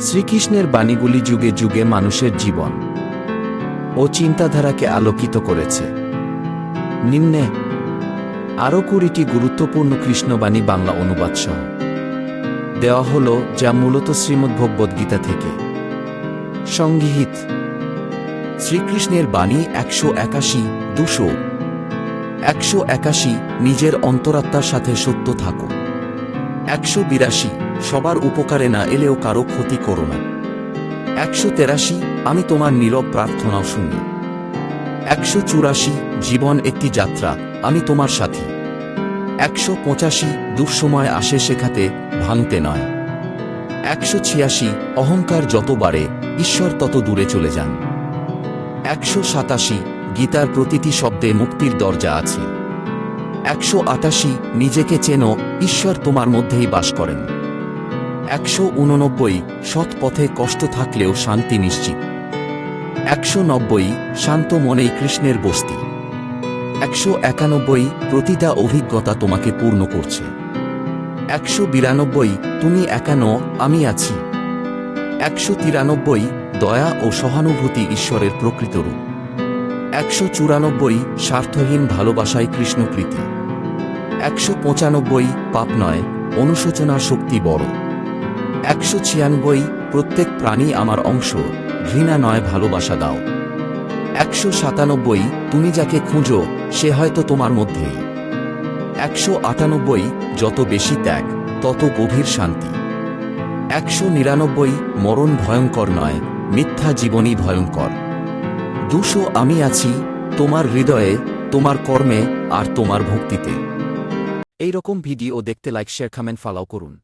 শ্রীকৃষ্ণের বাণীগুলি যুগে যুগে মানুষের জীবন ও চিন্তাধারাকে আলোকিত করেছে। নিম্নে, আরও কুড়িটি গুরুত্বপূর্ণ কৃষ্ণবাণী বাংলা অনুবাদ সহ দেওয়া হল যা মূলত শ্রীমদ্ভগবদ্গীতা থেকে। সংগৃহীত। শ্রীকৃষ্ণের বাণী একশো একাশি, দুশো। একশো একাশি নিজের অন্তরাত্মার সাথে সত্য থাকো একশো বিরাশি, সবার উপকারে না এলেও কারও ক্ষতি করো না। একশো তেরাশি, আমি তোমার নীরব প্রার্থনাও শুনি। একশো চুরাশি, জীবন একটি যাত্রা, আমি তোমার সাথী। একশো পঁচাশি, দুঃসময় আসে শেখাতে, ভাঙতে নয়। একশো ছিয়াশি, অহংকার যত বাড়ে, ঈশ্বর তত দূরে চলে যান। একশো সাতাশি, গীতার প্রতিটি শব্দে মুক্তির দরজা আছে। একশো আটাশি নিজেকে চেনো, ঈশ্বর তোমার মধ্যেই বাস করেন। একশো উননব্বই সৎ পথে কষ্ট থাকলেও শান্তি নিশ্চিত। একশো নব্বই শান্ত মনেই কৃষ্ণের বস্তি। একশো একানব্বই প্রতিটা অভিজ্ঞতা তোমাকে পূর্ণ করছে। একশো বিরানব্বই তুমি একানো আমি আছি। একশো তিরানব্বই দয়া ও সহানুভূতি ঈশ্বরের প্রকৃত রূপ। একশো চুরানব্বই স্বার্থহীন ভালোবাসায় কৃষ্ণপ্রীতি একশো পঁচানব্বই পাপ নয় অনুশোচনার শক্তি বড়। একশো ছিয়ানব্বই, প্রত্যেক প্রাণী আমার অংশ, ঘৃণা নয়, ভালোবাসা দাও। একশো সাতানব্বই, তুমি যাকে খুঁজো, সে হয়তো তোমার মধ্যেই। একশো আটানব্বই, যত বেশি ত্যাগ, তত গভীর শান্তি। একশো নিরানব্বই, মরণ ভয়ঙ্কর নয়, মিথ্যা জীবনই ভয়ঙ্কর। দুশো আমি আছি, তোমার হৃদয়ে, তোমার কর্মে, আর তোমার ভক্তিতে। এই রকম ভিডিও দেখতে লাইক শেয়ার কমেন্ট ফলো করুন।